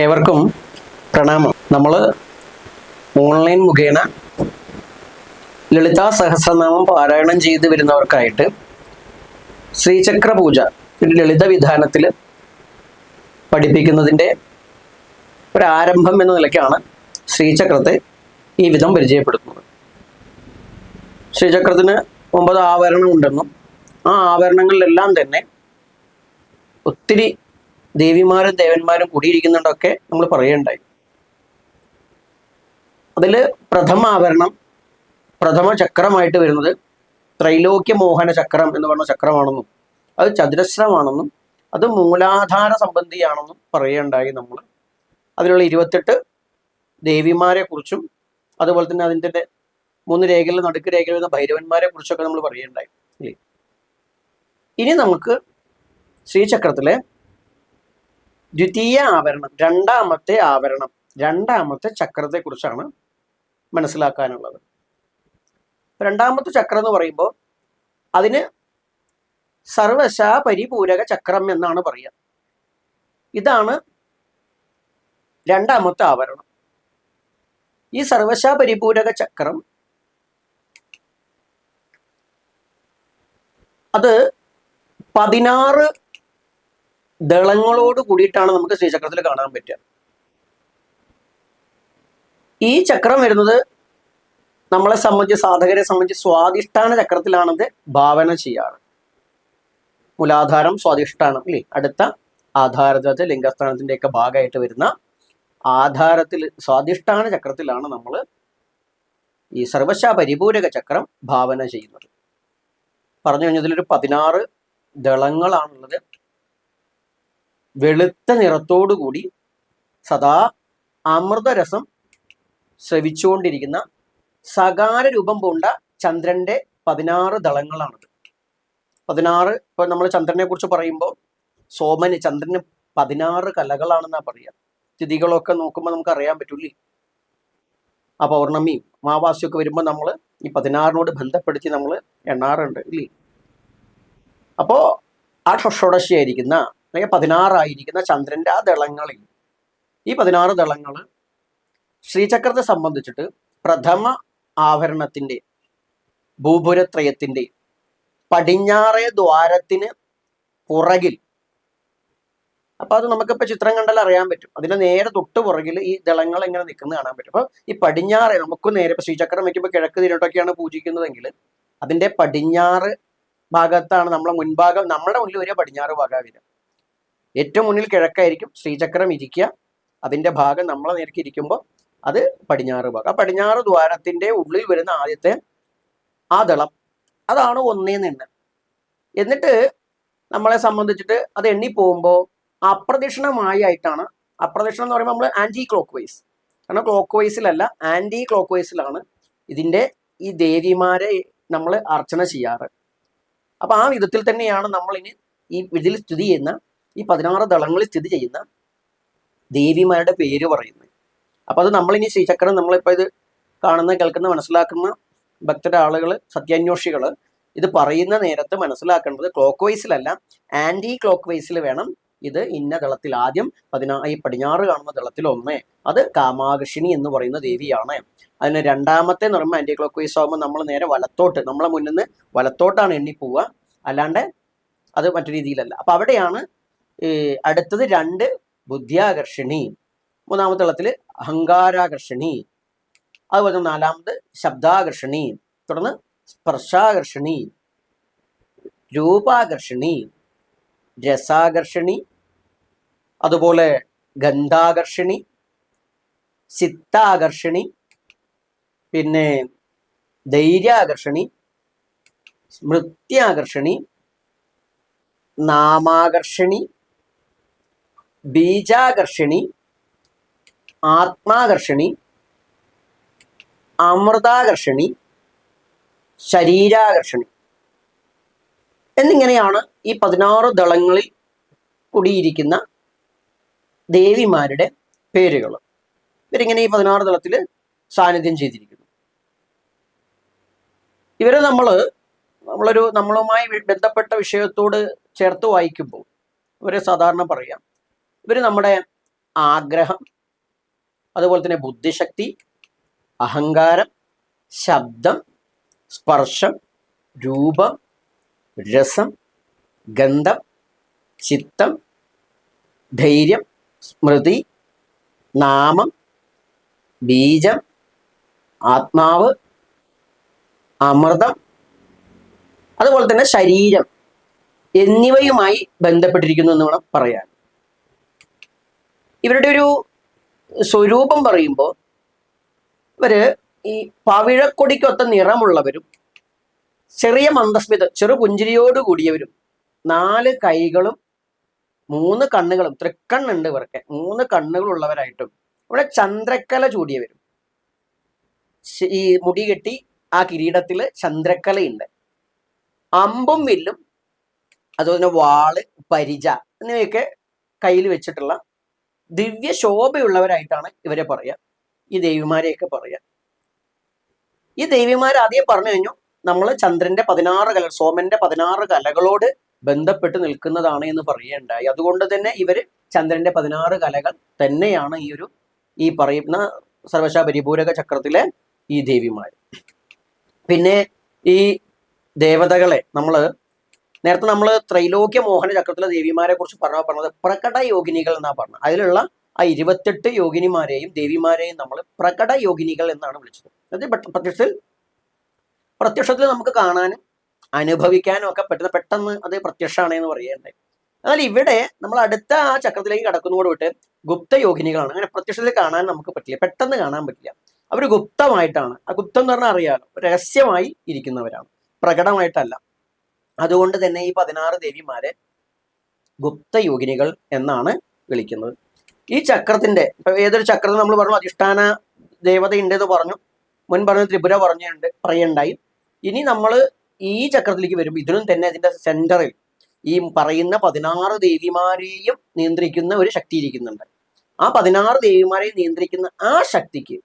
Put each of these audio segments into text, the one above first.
ഏവർക്കും പ്രണാമം. നമ്മൾ ഓൺലൈൻ മുഖേന ലളിതാ സഹസ്രനാമം പാരായണം ചെയ്തു വരുന്നവർക്കായിട്ട് ശ്രീചക്ര പൂജ ഒരു ലളിത വിധാനത്തിൽ പഠിപ്പിക്കുന്നതിന്റെ ഒരു ആരംഭം എന്ന നിലയ്ക്കാണ് ശ്രീചക്രത്തെ ഈ വിധം പരിചയപ്പെടുത്തുന്നത്. ശ്രീചക്രത്തിന് ഒമ്പത് ആവരണമുണ്ടെന്നും ആ ആവരണങ്ങളിലെല്ലാം തന്നെ ഒത്തിരി ദേവിമാരും ദേവന്മാരും കൂടിയിരിക്കുന്നുണ്ടൊക്കെ നമ്മൾ പറയുണ്ടായി അതിൽ പ്രഥമ ആവരണം പ്രഥമ ചക്രമായിട്ട് വരുന്നത് ത്രൈലോക്യ മോഹന ചക്രം എന്ന് പറഞ്ഞ ചക്രമാണെന്നും അത് ചതുരശ്രമാണെന്നും അത് മൂലാധാര സംബന്ധിയാണെന്നും പറയുണ്ടായി നമ്മൾ അതിലുള്ള ഇരുപത്തെട്ട് ദേവിമാരെ കുറിച്ചും അതുപോലെ തന്നെ അതിന്റെ മൂന്ന് രേഖകളിൽ നടുക്ക് രേഖയിൽ വരുന്ന ഭൈരവന്മാരെ കുറിച്ചൊക്കെ നമ്മൾ പറയുണ്ടായി ഇനി നമുക്ക് ശ്രീചക്രത്തിലെ ദ്വിതീയ ആവരണം രണ്ടാമത്തെ ആവരണം രണ്ടാമത്തെ ചക്രത്തെ കുറിച്ചാണ് മനസ്സിലാക്കാനുള്ളത്. രണ്ടാമത്തെ ചക്രം എന്ന് പറയുമ്പോൾ അതിന് സർവശാ പരിപൂരക ചക്രം എന്നാണ് പറയുക. ഇതാണ് രണ്ടാമത്തെ ആവരണം. ഈ സർവശാ പരിപൂരക ചക്രം അത് പതിനാറ് ദളങ്ങളോട് കൂടിയിട്ടാണ് നമുക്ക് ശ്രീചക്രത്തിൽ കാണാൻ പറ്റുക. ഈ ചക്രം വരുന്നത് നമ്മളെ സംബന്ധിച്ച് സാധകരെ സംബന്ധിച്ച് സ്വാധിഷ്ഠാന ചക്രത്തിലാണത് ഭാവന ചെയ്യാറ് മൂലാധാരം സ്വാധിഷ്ഠാനം അല്ലേ? അടുത്ത ആധാരത്തിൽ ലിംഗസ്ഥാനത്തിന്റെ ഒക്കെ ഭാഗമായിട്ട് വരുന്ന ആധാരത്തിൽ സ്വാധിഷ്ഠാന ചക്രത്തിലാണ് നമ്മൾ ഈ സർവശ പരിപൂരക ചക്രം ഭാവന ചെയ്യുന്നത്. പറഞ്ഞു കഴിഞ്ഞതിലൊരു പതിനാറ് ദളങ്ങളാണുള്ളത്. വെളുത്ത നിറത്തോടുകൂടി സദാ അമൃതരസം ശ്രവിച്ചുകൊണ്ടിരിക്കുന്ന സകാര രൂപം പൂണ്ട ചന്ദ്രന്റെ പതിനാറ് ദളങ്ങളാണത്. പതിനാറ് ഇപ്പൊ നമ്മൾ ചന്ദ്രനെ കുറിച്ച് പറയുമ്പോൾ സോമന് ചന്ദ്രന് പതിനാറ് കലകളാണെന്നാ പറയാ. തിഥികളൊക്കെ നോക്കുമ്പോൾ നമുക്ക് അറിയാൻ പറ്റൂലേ ആ പൗർണമിയും മാവാസിയൊക്കെ വരുമ്പോൾ നമ്മൾ ഈ പതിനാറിനോട് ബന്ധപ്പെടുത്തി നമ്മൾ എണ്ണാറുണ്ട് ഇല്ലേ? അപ്പോ ആ ഷോഡശിയായിരിക്കുന്ന അല്ലെങ്കിൽ പതിനാറായിരിക്കുന്ന ചന്ദ്രന്റെ ആ ദളങ്ങളിൽ. ഈ പതിനാറ് ദളങ്ങൾ ശ്രീചക്രത്തെ സംബന്ധിച്ചിട്ട് പ്രഥമ ആവരണത്തിന്റെ ഭൂപുരത്രയത്തിന്റെ പടിഞ്ഞാറേ ദ്വാരത്തിന് പുറകിൽ. അപ്പോൾ അത് നമുക്കിപ്പോ ചിത്രം കണ്ടാൽ അറിയാൻ പറ്റും. അതിന്റെ നേരെ തൊട്ട് പുറകിൽ ഈ ദളങ്ങൾ എങ്ങനെ നിൽക്കുന്നത് കാണാൻ പറ്റും. അപ്പൊ ഈ പടിഞ്ഞാറേ നമുക്ക് നേരെ ഇപ്പൊ ശ്രീചക്രം വയ്ക്കുമ്പോൾ കിഴക്ക് തിരിട്ടൊക്കെയാണ് പൂജിക്കുന്നതെങ്കിൽ അതിന്റെ പടിഞ്ഞാറ് ഭാഗത്താണ് നമ്മളെ മുൻഭാഗം നമ്മുടെ മുന്നിൽ വരിക പടിഞ്ഞാറ് ഭാഗം വരിക. ഏറ്റവും മുന്നിൽ കിഴക്കായിരിക്കും ശ്രീചക്രം ഇരിക്കുക. അതിന്റെ ഭാഗം നമ്മളെ നേർക്ക് ഇരിക്കുമ്പോൾ അത് പടിഞ്ഞാറ് ഭാഗം. ആ പടിഞ്ഞാറ് ദ്വാരത്തിന്റെ ഉള്ളിൽ വരുന്ന ആദ്യത്തെ ആ ദളം അതാണ് ഒന്നേ നിന്ന്. എന്നിട്ട് നമ്മളെ സംബന്ധിച്ചിട്ട് അത് എണ്ണി പോകുമ്പോൾ അപ്രദക്ഷിണമായി ആയിട്ടാണ് അപ്രദക്ഷിണം എന്ന് പറയുമ്പോൾ നമ്മൾ ആന്റി ക്ലോക്ക് വൈസ് കാരണം ക്ലോക്ക് വൈസിലല്ല ആന്റി ക്ലോക്ക് വൈസിലാണ് ഇതിന്റെ ഈ ദേവിമാരെ നമ്മൾ അർച്ചന ചെയ്യാറ്. അപ്പം ആ വിധത്തിൽ തന്നെയാണ് നമ്മളിനി ഈ ഇതിൽ സ്ഥിതി ചെയ്യുന്ന ഈ പതിനാറ് ദളങ്ങളിൽ സ്ഥിതി ചെയ്യുന്ന ദേവിമാരുടെ പേര് പറയുന്നത്. അപ്പൊ അത് നമ്മളിനി ശ്രീചക്രം നമ്മളിപ്പോ ഇത് കാണുന്ന കേൾക്കുന്ന മനസ്സിലാക്കുന്ന ഭക്തരുടെ ആളുകൾ സത്യാന്വേഷികൾ ഇത് പറയുന്ന നേരത്ത് മനസ്സിലാക്കേണ്ടത് ക്ലോക്ക് വൈസിലല്ല ആന്റി ക്ലോക്ക് വൈസിൽ വേണം ഇത് ഇന്ന ദളത്തിൽ ആദ്യം പതിനാ ഈ പടിഞ്ഞാറ് കാണുന്ന ദളത്തിൽ ഒന്ന്. അത് കാമാകർഷിണി എന്ന് പറയുന്ന ദേവിയാണ്. അതിന് രണ്ടാമത്തെ എന്ന് പറയുമ്പോൾ ആന്റി ക്ലോക്ക് വൈസ് ആകുമ്പോൾ നമ്മൾ നേരെ വലത്തോട്ട് നമ്മളെ മുന്നിൽ നിന്ന് വലത്തോട്ടാണ് എണ്ണി പോവുക അല്ലാണ്ട് അത് മറ്റു രീതിയിലല്ല. അപ്പൊ അവിടെയാണ് അടുത്തത് രണ്ട് ബുദ്ധിയാകർഷിണി. മൂന്നാമത്തെ തളത്തിൽ അഹങ്കാരാകർഷിണി. അതുപോലെ തന്നെ നാലാമത് ശബ്ദാകർഷിണി. തുടർന്ന് സ്പർശാകർഷിണി. രൂപാകർഷിണി. രസാകർഷിണി. അതുപോലെ ഗന്ധാകർഷിണി. ചിത്താകർഷിണി പിന്നെ ധൈര്യാകർഷിണി. സ്മൃത്യാകർഷിണി. നാമാകർഷിണി. ബീജാകർഷിണി ആത്മാകർഷിണി അമൃതാകർഷിണി ശരീരാകർഷിണി. എന്നിങ്ങനെയാണ് ഈ പതിനാറ് ദളങ്ങളിൽ കൂടിയിരിക്കുന്ന ദേവിമാരുടെ പേരുകൾ. ഇവരിങ്ങനെ ഈ പതിനാറ് ദളത്തിൽ സാന്നിധ്യം ചെയ്തിരിക്കുന്നു. ഇവരെ നമ്മൾ നമ്മളൊരു നമ്മളുമായി ബന്ധപ്പെട്ട വിഷയത്തോട് ചേർത്ത് വായിക്കുമ്പോൾ ഇവരെ സാധാരണ പറയാം. ഇവർ നമ്മുടെ ആഗ്രഹം അതുപോലെ തന്നെ ബുദ്ധിശക്തി അഹങ്കാരം ശബ്ദം സ്പർശം രൂപം രസം ഗന്ധം ചിത്തം ധൈര്യം സ്മൃതി നാമം ബീജം ആത്മാവ് അമൃതം അതുപോലെ തന്നെ ശരീരം എന്നിവയുമായി ബന്ധപ്പെട്ടിരിക്കുന്നു എന്ന് വേണം പറയാൻ. ഇവരുടെ ഒരു സ്വരൂപം പറയുമ്പോൾ ഇവർ ഈ പവിഴക്കൊടിക്കൊത്ത നിറമുള്ളവരും ചെറിയ മന്ദസ്മിത ചെറു പുഞ്ചിരിയോട് കൂടിയവരും നാല് കൈകളും മൂന്ന് കണ്ണുകളും തൃക്കണ്ണുണ്ട് ഇവർക്ക്. മൂന്ന് കണ്ണുകളുള്ളവരായിട്ടും ഇവിടെ ചന്ദ്രക്കല ചൂടിയവരും. ഈ മുടി കെട്ടി ആ കിരീടത്തിൽ ചന്ദ്രക്കലയുണ്ട്. അമ്പും വില്ലും അതുപോലെ തന്നെ വാൾ പരിച എന്നിവയൊക്കെ കയ്യിൽ വെച്ചിട്ടുള്ള ദിവ്യ ശോഭയുള്ളവരായിട്ടാണ് ഇവരെ പറയുക ഈ ദേവിമാരെയൊക്കെ പറയുക ഈ ദേവിമാർ ആദ്യം പറഞ്ഞു കഴിഞ്ഞു നമ്മൾ ചന്ദ്രന്റെ പതിനാറ് കല സോമന്റെ പതിനാറ് കലകളോട് ബന്ധപ്പെട്ട് നിൽക്കുന്നതാണ് എന്ന് പറയുകയുണ്ടായി. അതുകൊണ്ട് തന്നെ ഇവർ ചന്ദ്രന്റെ പതിനാറ് കലകൾ തന്നെയാണ് ഈ ഒരു ഈ പറയുന്ന സർവശാ പരിപൂരക ചക്രത്തിലെ ഈ ദേവിമാർ പിന്നെ ഈ ദേവതകളെ നമ്മൾ നേരത്തെ നമ്മൾ ത്രൈലോക്യ മോഹന ചക്രത്തിലെ ദേവിമാരെ കുറിച്ച് പറഞ്ഞ പറഞ്ഞത് പ്രകട യോഗിനികൾ എന്നാ പറഞ്ഞത് അതിലുള്ള ആ ഇരുപത്തെട്ട് യോഗിനിമാരെയും ദേവിമാരെയും നമ്മൾ പ്രകട യോഗിനികൾ എന്നാണ് വിളിച്ചത്. പ്രത്യക്ഷത്തിൽ പ്രത്യക്ഷത്തിൽ നമുക്ക് കാണാനും അനുഭവിക്കാനും ഒക്കെ പറ്റുന്ന പെട്ടെന്ന് അത് പ്രത്യക്ഷമാണ് എന്ന് പറയേണ്ടത് എന്നാൽ ഇവിടെ നമ്മൾ അടുത്ത ആ ചക്രത്തിലേക്ക് കടക്കുന്നതോട് വിട്ട് ഗുപ്ത യോഗിനികളാണ്. അങ്ങനെ പ്രത്യക്ഷത്തിൽ കാണാൻ നമുക്ക് പറ്റില്ല. പെട്ടെന്ന് കാണാൻ പറ്റില്ല. അവർ ഗുപ്തമായിട്ടാണ്. ആ ഗുപ്തം എന്ന് പറഞ്ഞാൽ അറിയാമല്ലോ രഹസ്യമായി ഇരിക്കുന്നവരാണ്. പ്രകടമായിട്ടല്ല. അതുകൊണ്ട് തന്നെ ഈ പതിനാറ് ദേവിമാരെ ഗുപ്തയോഗിനികൾ എന്നാണ് വിളിക്കുന്നത്. ഈ ചക്രത്തിന്റെ ഏതൊരു ചക്രത്തിൽ നമ്മൾ പറഞ്ഞു അധിഷ്ഠാന ദേവതയുണ്ട് എന്ന് പറഞ്ഞു. മുൻ പറഞ്ഞ ത്രിപുര പറഞ്ഞുണ്ട് പറയുണ്ടായി. ഇനി നമ്മൾ ഈ ചക്രത്തിലേക്ക് വരുമ്പോൾ ഇതിനും തന്നെ അതിന്റെ സെന്ററിൽ ഈ പറയുന്ന പതിനാറ് ദേവിമാരെയും നിയന്ത്രിക്കുന്ന ഒരു ശക്തി ഇരിക്കുന്നുണ്ട്. ആ പതിനാറ് ദേവിമാരെയും നിയന്ത്രിക്കുന്ന ആ ശക്തിക്ക്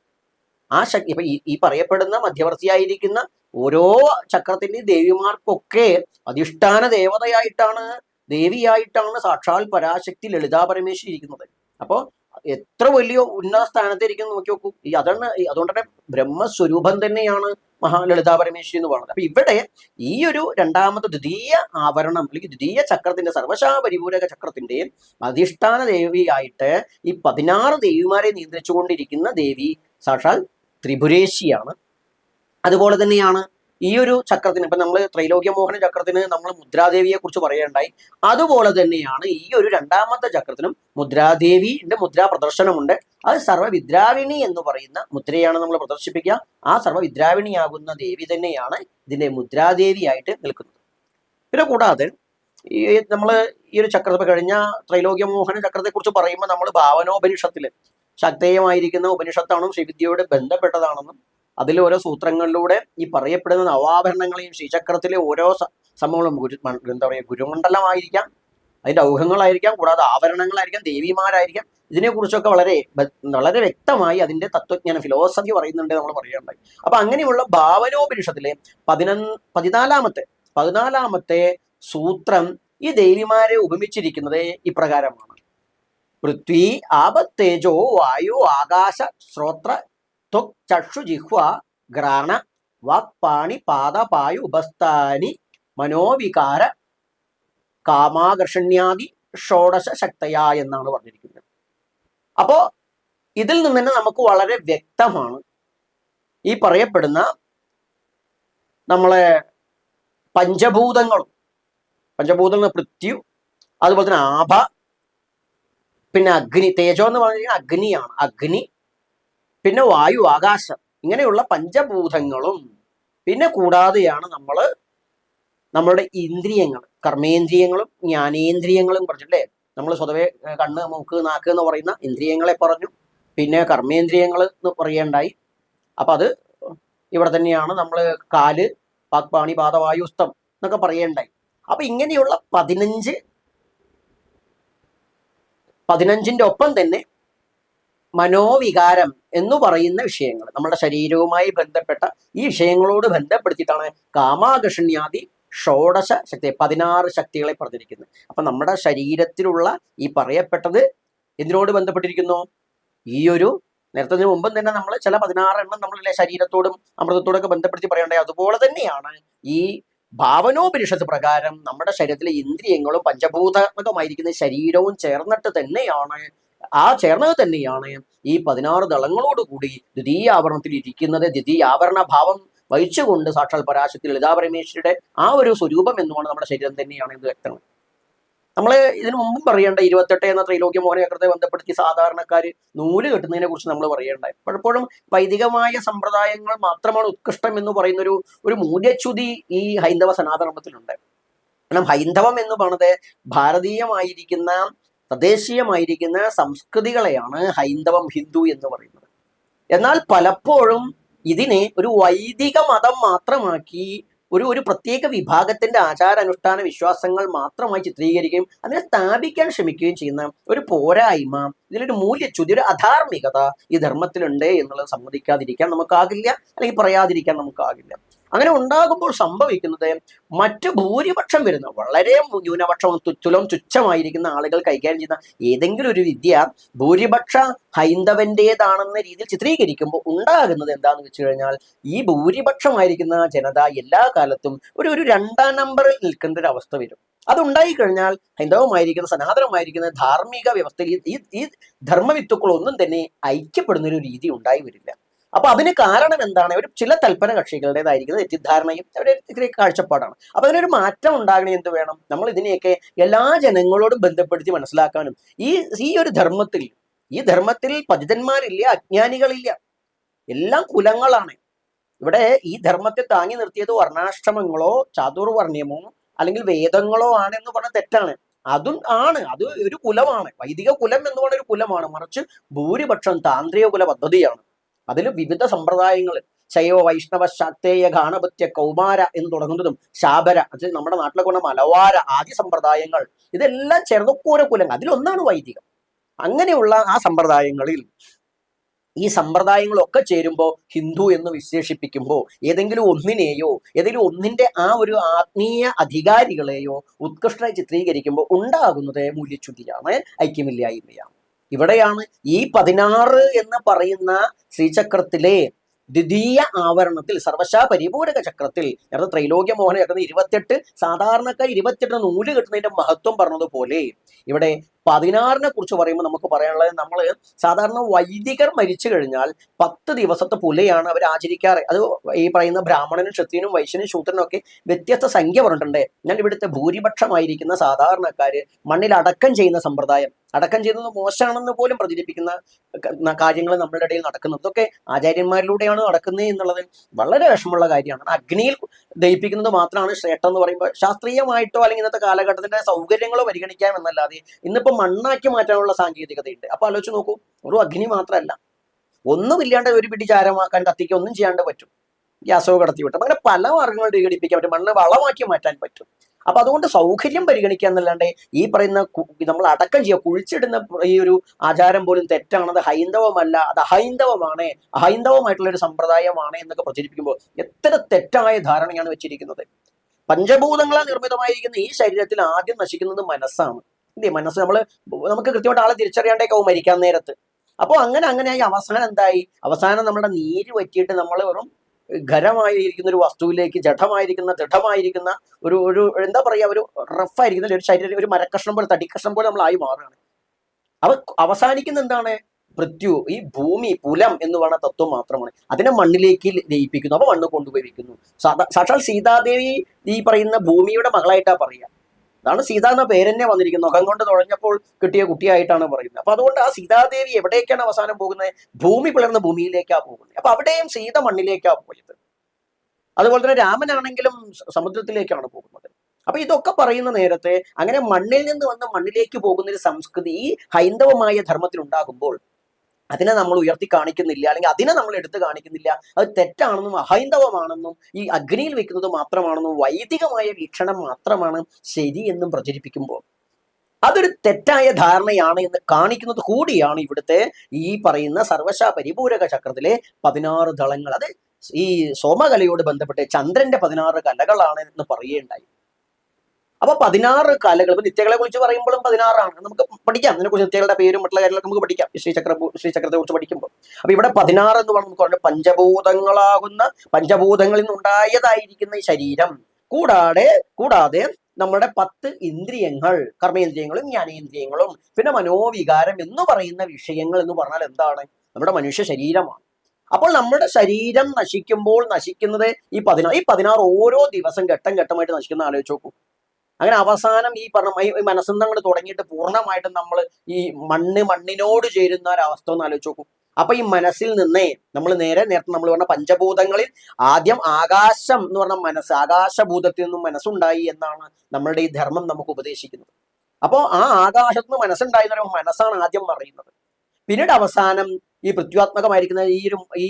ആ ശക്തി ഇപ്പൊ ഈ പറയപ്പെടുന്ന മധ്യവർത്തിയായിരിക്കുന്ന ഓരോ ചക്രത്തിന്റെയും ദേവിമാർക്കൊക്കെ അധിഷ്ഠാന ദേവതയായിട്ടാണ് ദേവിയായിട്ടാണ് സാക്ഷാൽ പരാശക്തി ലളിതാ പരമേശ്വരി ഇരിക്കുന്നത്. അപ്പോൾ എത്ര വലിയ ഉന്നത സ്ഥാനത്തിരിക്കുന്നു നോക്കി നോക്കൂ. ഈ അതാണ് അതുകൊണ്ട് തന്നെ ബ്രഹ്മസ്വരൂപം തന്നെയാണ് മഹാലളിതാ പരമേശ്വരി എന്ന് പറയുന്നത്. അപ്പൊ ഇവിടെ ഈ ഒരു രണ്ടാമത്തെ ദ്വിതീയ ആവരണം അല്ലെങ്കിൽ ദ്വിതീയ ചക്രത്തിന്റെ സർവശാ പരിപൂരക ചക്രത്തിന്റെ അധിഷ്ഠാന ദേവിയായിട്ട് ഈ പതിനാറ് ദേവിമാരെ നിയന്ത്രിച്ചുകൊണ്ടിരിക്കുന്ന ദേവി സാക്ഷാൽ ത്രിപുരേശിയാണ് അതുപോലെ തന്നെയാണ് ഈ ഒരു ചക്രത്തിന് ഇപ്പൊ നമ്മൾ ത്രൈലോക്യമോഹന ചക്രത്തിന് നമ്മൾ മുദ്രാദേവിയെ കുറിച്ച് പറയുകയുണ്ടായി. അതുപോലെ തന്നെയാണ് ഈ ഒരു രണ്ടാമത്തെ ചക്രത്തിനും മുദ്രാദേവിന്റെ മുദ്രാ പ്രദർശനമുണ്ട് അത് സർവവിദ്രാവിണി എന്ന് പറയുന്ന മുദ്രയാണ് നമ്മൾ പ്രദർശിപ്പിക്കുക. ആ സർവവിദ്രാവിണിയാകുന്ന ദേവി തന്നെയാണ് ഇതിന്റെ മുദ്രാദേവിയായിട്ട് നിൽക്കുന്നത്. പിന്നെ കൂടാതെ ഈ നമ്മൾ ഈ ഒരു ചക്രത്തെ കഴിഞ്ഞ ത്രൈലോക്യമോഹന ചക്രത്തെ കുറിച്ച് പറയുമ്പോൾ നമ്മൾ ഭാവനോപനിഷത്തിൽ ശക്തേയമായിരിക്കുന്ന ഉപനിഷത്താണ് ശ്രീവിദ്യയോട് ബന്ധപ്പെട്ടതാണെന്നും അതിൽ ഓരോ സൂത്രങ്ങളിലൂടെ ഈ പറയപ്പെടുന്ന നവാഭരണങ്ങളെയും ശ്രീചക്രത്തിലെ ഓരോ സംഭവങ്ങളും ഗുരു എന്താ പറയുക ഗുരുമണ്ഡലമായിരിക്കാം അതിന്റെ ഔഹങ്ങളായിരിക്കാം കൂടാതെ ആഭരണങ്ങളായിരിക്കാം ദേവിമാരായിരിക്കാം. ഇതിനെക്കുറിച്ചൊക്കെ വളരെ വളരെ വ്യക്തമായി അതിന്റെ തത്വജ്ഞാന ഫിലോസഫി പറയുന്നുണ്ട് നമ്മൾ പറയുകയുണ്ടായി. അപ്പൊ അങ്ങനെയുള്ള ഭാവനോപനിഷത്തിലെ പതിനൊന്ന് പതിനാലാമത്തെ പതിനാലാമത്തെ സൂത്രം ഈ ദേവിമാരെ ഉപമിച്ചിരിക്കുന്നത് ഇപ്രകാരമാണ് പൃഥ്വി ആപത്തേജോ വായു ആകാശ ശ്രോത്ര ത്വക് ജിഹ്വ ഘ്രാണ വാക്പാണി പാദ പായു ഉപസ്ഥാനി മനോവികാര കാമാകർഷണ്യാദി ഷോഡശ ശക്തയ എന്നാണ് പറഞ്ഞിരിക്കുന്നത്. അപ്പോ ഇതിൽ നിന്ന് തന്നെ നമുക്ക് വളരെ വ്യക്തമാണ് ഈ പറയപ്പെടുന്ന നമ്മളെ പഞ്ചഭൂതങ്ങൾ പഞ്ചഭൂതങ്ങൾ പൃഥ്വി അതുപോലെ തന്നെ ആഭ പിന്നെ അഗ്നി തേജോ എന്ന് പറഞ്ഞാൽ അഗ്നിയാണ്. അഗ്നി പിന്നെ വായു ആകാശം ഇങ്ങനെയുള്ള പഞ്ചഭൂതങ്ങളും പിന്നെ കൂടാതെയാണ് നമ്മൾ നമ്മളുടെ ഇന്ദ്രിയങ്ങൾ കർമ്മേന്ദ്രിയങ്ങളും ജ്ഞാനേന്ദ്രിയങ്ങളും പറഞ്ഞില്ലേ നമ്മൾ സ്വതവേ കണ്ണ് മൂക്ക് നാക്ക് എന്ന് പറയുന്ന ഇന്ദ്രിയങ്ങളെ പറഞ്ഞു. പിന്നെ കർമ്മേന്ദ്രിയങ്ങൾ എന്ന് പറയേണ്ടായി. അപ്പൊ അത് ഇവിടെ തന്നെയാണ് നമ്മൾ കാൽ പാക്പാണി പാദവായുസ്തം എന്നൊക്കെ പറയേണ്ടായി. അപ്പൊ ഇങ്ങനെയുള്ള പതിനഞ്ച് പതിനഞ്ചിന്റെ ഒപ്പം തന്നെ മനോവികാരം എന്ന് പറയുന്ന വിഷയങ്ങൾ. നമ്മുടെ ശരീരവുമായി ബന്ധപ്പെട്ട ഈ വിഷയങ്ങളോട് ബന്ധപ്പെടുത്തിയിട്ടാണ് കാമാകർഷണ്യാദി ഷോഡശ ശക്തി പതിനാറ് ശക്തികളെ പറഞ്ഞിരിക്കുന്നത് അപ്പൊ നമ്മുടെ ശരീരത്തിലുള്ള ഈ പറയപ്പെട്ടത് എന്തിനോട് ബന്ധപ്പെട്ടിരിക്കുന്നു? ഈ ഒരു നേരത്തെ മുമ്പും തന്നെ നമ്മൾ ചില പതിനാറ് എണ്ണം നമ്മളിലെ ശരീരത്തോടും അമൃതത്തോടും ഒക്കെ ബന്ധപ്പെടുത്തി പറയണ്ടേ? അതുപോലെ തന്നെയാണ് ഈ ഭാവനോപനിഷത്ത് പ്രകാരം നമ്മുടെ ശരീരത്തിലെ ഇന്ദ്രിയങ്ങളും പഞ്ചഭൂതാത്മകമായിരിക്കുന്ന ശരീരവും ചേർന്നിട്ട് തന്നെയാണ് ആ ചേർന്നത് തന്നെയാണ് ഈ പതിനാറ് ദളങ്ങളോട് കൂടി ദ്വിതീയ ആവരണത്തിൽ ഇരിക്കുന്നത്. ദ്വിതീയ ആവരണ ഭാവം വഹിച്ചുകൊണ്ട് സാക്ഷാൽ പരാശക്തി ലളിതാ പരമേശ്വരിയുടെ ആ ഒരു സ്വരൂപം എന്നുമാണ് നമ്മുടെ ശരീരം തന്നെയാണ് ഇത് വ്യക്തമാണ്. നമ്മൾ ഇതിനു മുമ്പും പറയേണ്ട ഇരുപത്തെട്ട് എന്ന ത്രൈലോക്യ മോഹനചക്രത്തെ ബന്ധപ്പെടുത്തി സാധാരണക്കാർ നൂൽ കെട്ടുന്നതിനെ കുറിച്ച് നമ്മൾ പറയേണ്ടായി. പലപ്പോഴും വൈദികമായ സമ്പ്രദായങ്ങൾ മാത്രമാണ് ഉത്കൃഷ്ടം എന്ന് പറയുന്ന ഒരു ഒരു മൂല്യച്യുതി ഈ ഹൈന്ദവ സനാതനത്തിലുണ്ട് കാരണം ഹൈന്ദവം എന്ന് പറഞ്ഞത് ഭാരതീയമായിരിക്കുന്ന തദ്ദേശീയമായിരിക്കുന്ന സംസ്കൃതികളെയാണ് ഹൈന്ദവം ഹിന്ദു എന്ന് പറയുന്നത്. എന്നാൽ പലപ്പോഴും ഇതിനെ ഒരു വൈദിക മതം മാത്രമാക്കി ഒരു ഒരു പ്രത്യേക വിഭാഗത്തിന്റെ ആചാരാനുഷ്ഠാന വിശ്വാസങ്ങൾ മാത്രമായി ചിത്രീകരിക്കുകയും അതിനെ സ്ഥാപിക്കാൻ ശ്രമിക്കുകയും ചെയ്യുന്ന ഒരു പോരായ്മ ഇതിലൊരു മൂല്യച്യുതി ഒരു അധാർമികത ഈ ധർമ്മത്തിലുണ്ട് എന്നുള്ളത് സമ്മതിക്കാതിരിക്കാൻ നമുക്കാകില്ല അല്ലെങ്കിൽ പറയാതിരിക്കാൻ നമുക്കാകില്ല. അങ്ങനെ ഉണ്ടാകുമ്പോൾ സംഭവിക്കുന്നത് മറ്റ് ഭൂരിപക്ഷം വരുന്ന വളരെ ന്യൂനപക്ഷം തുച്ഛലം തുച്ഛമായിരിക്കുന്ന ആളുകൾ കൈകാര്യം ചെയ്യുന്ന ഏതെങ്കിലും ഒരു വിദ്യ ഭൂരിപക്ഷ ഹൈന്ദവന്റേതാണെന്ന രീതിയിൽ ചിത്രീകരിക്കുമ്പോൾ ഉണ്ടാകുന്നത് എന്താണെന്ന് വെച്ച് കഴിഞ്ഞാൽ ഈ ഭൂരിപക്ഷമായിരിക്കുന്ന ജനത എല്ലാ കാലത്തും ഒരു ഒരു രണ്ടാം നമ്പറിൽ നിൽക്കേണ്ട ഒരു അവസ്ഥ വരും. അതുണ്ടായി കഴിഞ്ഞാൽ ഹൈന്ദവമായിരിക്കുന്ന സനാതനമായിരിക്കുന്ന ധാർമ്മിക വ്യവസ്ഥയിൽ ഈ ഈ ധർമ്മവിത്തുക്കളൊന്നും തന്നെ ഐക്യപ്പെടുന്ന ഒരു രീതി ഉണ്ടായി വരില്ല. അപ്പൊ അതിന് കാരണം എന്താണ്? ഒരു ചില തൽപ്പര കക്ഷികളുടേതായിരിക്കുന്ന തെറ്റിദ്ധാരണയും അവരുടെ കാഴ്ചപ്പാടാണ്. അപ്പൊ അതിനൊരു മാറ്റം ഉണ്ടാകണേ എന്ത് വേണം? നമ്മൾ ഇതിനെയൊക്കെ എല്ലാ ജനങ്ങളോടും ബന്ധപ്പെടുത്തി മനസ്സിലാക്കാനും ഈ ഈ ഒരു ധർമ്മത്തിൽ ഈ ധർമ്മത്തിൽ പതിതന്മാരില്ല അജ്ഞാനികളില്ല. എല്ലാം കുലങ്ങളാണ്. ഇവിടെ ഈ ധർമ്മത്തെ താങ്ങി നിർത്തിയത് വർണാശ്രമങ്ങളോ ചാതുർവർണയമോ അല്ലെങ്കിൽ വേദങ്ങളോ ആണ് എന്ന് പറഞ്ഞ തെറ്റാണ്. അതും ആണ്. അത് ഒരു കുലമാണ്. വൈദിക കുലം എന്ന് പറഞ്ഞ ഒരു കുലമാണ്. മറിച്ച് ഭൂരിപക്ഷം താന്ത്രിക കുല പദ്ധതിയാണ്. അതിൽ വിവിധ സമ്പ്രദായങ്ങൾ ശൈവ വൈഷ്ണവ ശാക്തേയ ഗാണപത്യ കൗമാര എന്ന് തുടങ്ങുന്നതും ശാബര നമ്മുടെ നാട്ടിലെ കൊണ്ട മലവാര ആദ്യ സമ്പ്രദായങ്ങൾ ഇതെല്ലാം ചെറുതക്കൂര കുലങ്ങൾ അതിലൊന്നാണ് വൈദികം. അങ്ങനെയുള്ള ആ സമ്പ്രദായങ്ങളിൽ ഈ സമ്പ്രദായങ്ങളൊക്കെ ചേരുമ്പോൾ ഹിന്ദു എന്ന് വിശേഷിപ്പിക്കുമ്പോൾ ഏതെങ്കിലും ഒന്നിനെയോ ഏതെങ്കിലും ഒന്നിന്റെ ആ ഒരു ആത്മീയ അധികാരികളെയോ ഉത്കൃഷ്ടമായി ചിത്രീകരിക്കുമ്പോൾ ഉണ്ടാകുന്നത് മൂല്യച്യുതിയാണ് ഐക്യമില്ലായ്മയാണ്. ഇവിടെയാണ് ഈ പതിനാറ് എന്ന് പറയുന്ന ശ്രീചക്രത്തിലെ ദ്വിതീയ ആവരണത്തിൽ സർവശാ പരിപൂരക ചക്രത്തിൽ നേരത്തെ ത്രൈലോക്യ മോഹന ചക്രത്തിൽ ഇരുപത്തെട്ട് സാധാരണക്കാർ ഇരുപത്തെട്ട് നൂൽ കിട്ടുന്നതിന്റെ മഹത്വം പറഞ്ഞതുപോലെ ഇവിടെ പതിനാറിനെ കുറിച്ച് പറയുമ്പോൾ നമുക്ക് പറയാനുള്ളത് നമ്മൾ സാധാരണ വൈദികർ മരിച്ചു കഴിഞ്ഞാൽ പത്ത് ദിവസത്തെ പുലയാണ് അവർ ആചരിക്കാറ്. അത് ഈ പറയുന്ന ബ്രാഹ്മണനും ക്ഷത്രിയനും വൈശ്യനും ശൂദ്രനും ഒക്കെ വ്യത്യസ്ത സംഖ്യ പറഞ്ഞിട്ടുണ്ട്. ഞാൻ ഇവിടുത്തെ ഭൂരിപക്ഷമായിരിക്കുന്ന സാധാരണക്കാര് മണ്ണിൽ അടക്കം ചെയ്യുന്ന സമ്പ്രദായം അടക്കം ചെയ്യുന്നത് മോശമാണെന്ന് പോലും പ്രചരിപ്പിക്കുന്ന കാര്യങ്ങൾ നമ്മളുടെ ഇടയിൽ നടക്കുന്നത്. ഇതൊക്കെ ആചാര്യന്മാരിലൂടെയാണ് നടക്കുന്നത് എന്നുള്ളത് വളരെ വിഷമമുള്ള കാര്യമാണ്. അഗ്നിയിൽ ദഹിപ്പിക്കുന്നത് മാത്രമാണ് ശ്രേഷ്ഠം എന്ന് പറയുമ്പോൾ ശാസ്ത്രീയമായിട്ടോ അല്ലെങ്കിൽ ഇന്നത്തെ കാലഘട്ടത്തിന്റെ സൗകര്യങ്ങളോ പരിഗണിക്കാം എന്നല്ലാതെ ഇന്നിപ്പോ മണ്ണാക്കി മാറ്റാനുള്ള സാങ്കേതികതയുണ്ട്. അപ്പൊ ആലോചിച്ച് നോക്കൂ ഒരു അഗ്നി മാത്രമല്ല. ഒന്നുമില്ലാണ്ട് ഒരു പിടി ചാരമാക്കാൻ കത്തിക്ക് ഒന്നും ചെയ്യാണ്ട് പറ്റും. ഗ്യാസോ കടത്തി വിട്ടും അങ്ങനെ പല മാർഗങ്ങൾ വിഘടിപ്പിക്കാൻ പറ്റും. മണ്ണ് വളമാക്കി മാറ്റാൻ പറ്റും. അപ്പൊ അതുകൊണ്ട് സൗകര്യം പരിഗണിക്കുക എന്നല്ലാണ്ട് ഈ പറയുന്ന നമ്മൾ അടക്കം ചെയ്യുക. കുഴിച്ചിടുന്ന ഈ ഒരു ആചാരം പോലും തെറ്റാണ്. അത് ഹൈന്ദവമല്ല. അത് അഹൈന്ദവമാണ്. അഹൈന്ദവമായിട്ടുള്ള ഒരു സമ്പ്രദായമാണ് എന്നൊക്കെ പ്രചരിപ്പിക്കുമ്പോൾ എത്ര തെറ്റായ ധാരണയാണ് വെച്ചിരിക്കുന്നത്. പഞ്ചഭൂതങ്ങളാൽ നിർമ്മിതമായിരിക്കുന്ന ഈ ശരീരത്തിൽ ആദ്യം നശിക്കുന്നത് മനസ്സാണ്. ഇല്ലേ മനസ്സ് നമ്മൾ നമുക്ക് കൃത്യമായിട്ട് ആളെ തിരിച്ചറിയാണ്ടേക്കാവും മരിക്കാൻ നേരത്ത്. അപ്പോൾ അങ്ങനെ അങ്ങനെയായി അവസാനം എന്തായി? അവസാനം നമ്മുടെ നീര് പറ്റിയിട്ട് നമ്മൾ വെറും ഖരമായിരിക്കുന്ന ഒരു വസ്തുവിലേക്ക് ജഡമായിരിക്കുന്ന ദൃഢമായിരിക്കുന്ന ഒരു ഒരു എന്താ പറയുക ഒരു റഫായിരിക്കുന്ന ഒരു ശരീരം ഒരു മരക്കഷ്ണം പോലെ തടിക്കഷ്ണം പോലെ നമ്മളായി മാറുകയാണ്. അവ അവസാനിക്കുന്ന എന്താണ്? പൃഥ്വി ഈ ഭൂമി പുലം എന്ന് പറയുന്ന തത്വം മാത്രമാണ്. അതിനെ മണ്ണിലേക്ക് ലയിപ്പിക്കുന്നു അപ്പൊ മണ്ണ് കൊണ്ടുപോയിരിക്കുന്നു സാക്ഷാൽ സീതാദേവി ഈ പറയുന്ന ഭൂമിയുടെ മകളായിട്ടാ പറയുക. അതാണ് സീത എന്ന പേരെന്നെ വന്നിരിക്കുന്നത്. മുഖം കൊണ്ട് തുഴഞ്ഞപ്പോൾ കിട്ടിയ കുട്ടിയായിട്ടാണ് പറയുന്നത്. അപ്പൊ അതുകൊണ്ട് ആ സീതാദേവി എവിടേക്കാണ് അവസാനം പോകുന്നത്? ഭൂമി പിളർന്ന ഭൂമിയിലേക്കാ പോകുന്നത്. അപ്പൊ അവിടെയും സീത മണ്ണിലേക്കാ പോയത്. അതുപോലെ തന്നെ രാമനാണെങ്കിലും സമുദ്രത്തിലേക്കാണ് പോകുന്നത്. അപ്പൊ ഇതൊക്കെ പറയുന്ന നേരത്തെ അങ്ങനെ മണ്ണിൽ നിന്ന് വന്ന് മണ്ണിലേക്ക് പോകുന്ന ഒരു സംസ്കൃതി ഹൈന്ദവമായ ധർമ്മത്തിൽ ഉണ്ടാകുമ്പോൾ അതിനെ നമ്മൾ ഉയർത്തി കാണിക്കുന്നില്ല അല്ലെങ്കിൽ അതിനെ നമ്മൾ എടുത്തു കാണിക്കുന്നില്ല. അത് തെറ്റാണെന്നും അഹൈന്ദവമാണെന്നും ഈ അഗ്നിയിൽ വെക്കുന്നത് മാത്രമാണെന്നും വൈദികമായ വീക്ഷണം മാത്രമാണ് ശരി എന്നും പ്രചരിപ്പിക്കുമ്പോൾ. അതൊരു തെറ്റായ ധാരണയാണ് എന്ന് കാണിക്കുന്നത് കൂടിയാണ് ഇവിടുത്തെ ഈ പറയുന്ന സർവശ പരിപൂരക ചക്രത്തിലെ പതിനാറ് ദളങ്ങൾ. അത് ഈ സോമകലയോട് ബന്ധപ്പെട്ട് ചന്ദ്രന്റെ പതിനാറ് കലകളാണ് എന്ന് പറയുകയുണ്ടായി. അപ്പൊ പതിനാറ് കലകൾ ഇപ്പൊ നിത്യകളെ കുറിച്ച് പറയുമ്പോഴും പതിനാറാണ്. നമുക്ക് പഠിക്കാം. അതിനെ കുറിച്ച് നിത്യകളുടെ പേരും മറ്റുള്ള കാര്യങ്ങളൊക്കെ നമുക്ക് പഠിക്കാം. ശ്രീചക്ര ശ്രീചക്രത്തെ കുറിച്ച് പഠിക്കുമ്പോൾ. അപ്പൊ ഇവിടെ പതിനാറ് എന്ന് പറഞ്ഞാൽ നമുക്ക് പഞ്ചഭൂതങ്ങളാകുന്ന പഞ്ചഭൂതങ്ങളിൽ നിന്നുണ്ടായതായിരിക്കുന്ന ഈ ശരീരം. കൂടാതെ കൂടാതെ നമ്മുടെ പത്ത് ഇന്ദ്രിയങ്ങൾ കർമ്മേന്ദ്രിയങ്ങളും ജ്ഞാനേന്ദ്രിയങ്ങളും പിന്നെ മനോവികാരം എന്ന് പറയുന്ന വിഷയങ്ങൾ എന്ന് പറഞ്ഞാൽ എന്താണ്? നമ്മുടെ മനുഷ്യ ശരീരമാണ്. അപ്പോൾ നമ്മുടെ ശരീരം നശിക്കുമ്പോൾ നശിക്കുന്നത് ഈ പതിനാറ് ഈ പതിനാറ് ഓരോ ദിവസം ഘട്ടം ഘട്ടമായിട്ട് നശിക്കുന്ന ആലോചിച്ച് നോക്കൂ. അങ്ങനെ അവസാനം ഈ പറഞ്ഞ ഈ- മനസ്സിൽ അങ്ങോട്ട് തുടങ്ങിയിട്ട് പൂർണമായിട്ടും നമ്മൾ ഈ മണ്ണ് മണ്ണിനോട് ചേരുന്ന ഒരവസ്ഥ ഒന്ന് ആലോചിച്ച് നോക്കും. അപ്പൊ ഈ മനസ്സിൽ നിന്നേ നമ്മൾ നേരെ നേരത്തെ നമ്മൾ പറഞ്ഞ പഞ്ചഭൂതങ്ങളിൽ ആദ്യം ആകാശം എന്ന് പറഞ്ഞ മനസ്സ് ആകാശഭൂതത്തിൽ നിന്നും മനസ്സുണ്ടായി എന്നാണ് നമ്മളുടെ ഈ ധർമ്മം നമുക്ക് ഉപദേശിക്കുന്നത്. അപ്പോൾ ആ ആകാശത്ത് നിന്ന് മനസ്സുണ്ടായി എന്ന് പറയുമ്പോൾ മനസ്സാണ് ആദ്യം പറയുന്നത് പിന്നീട് അവസാനം ഈ പൃഥ്വാത്മകമായിരിക്കുന്ന ഈ ഒരു ഈ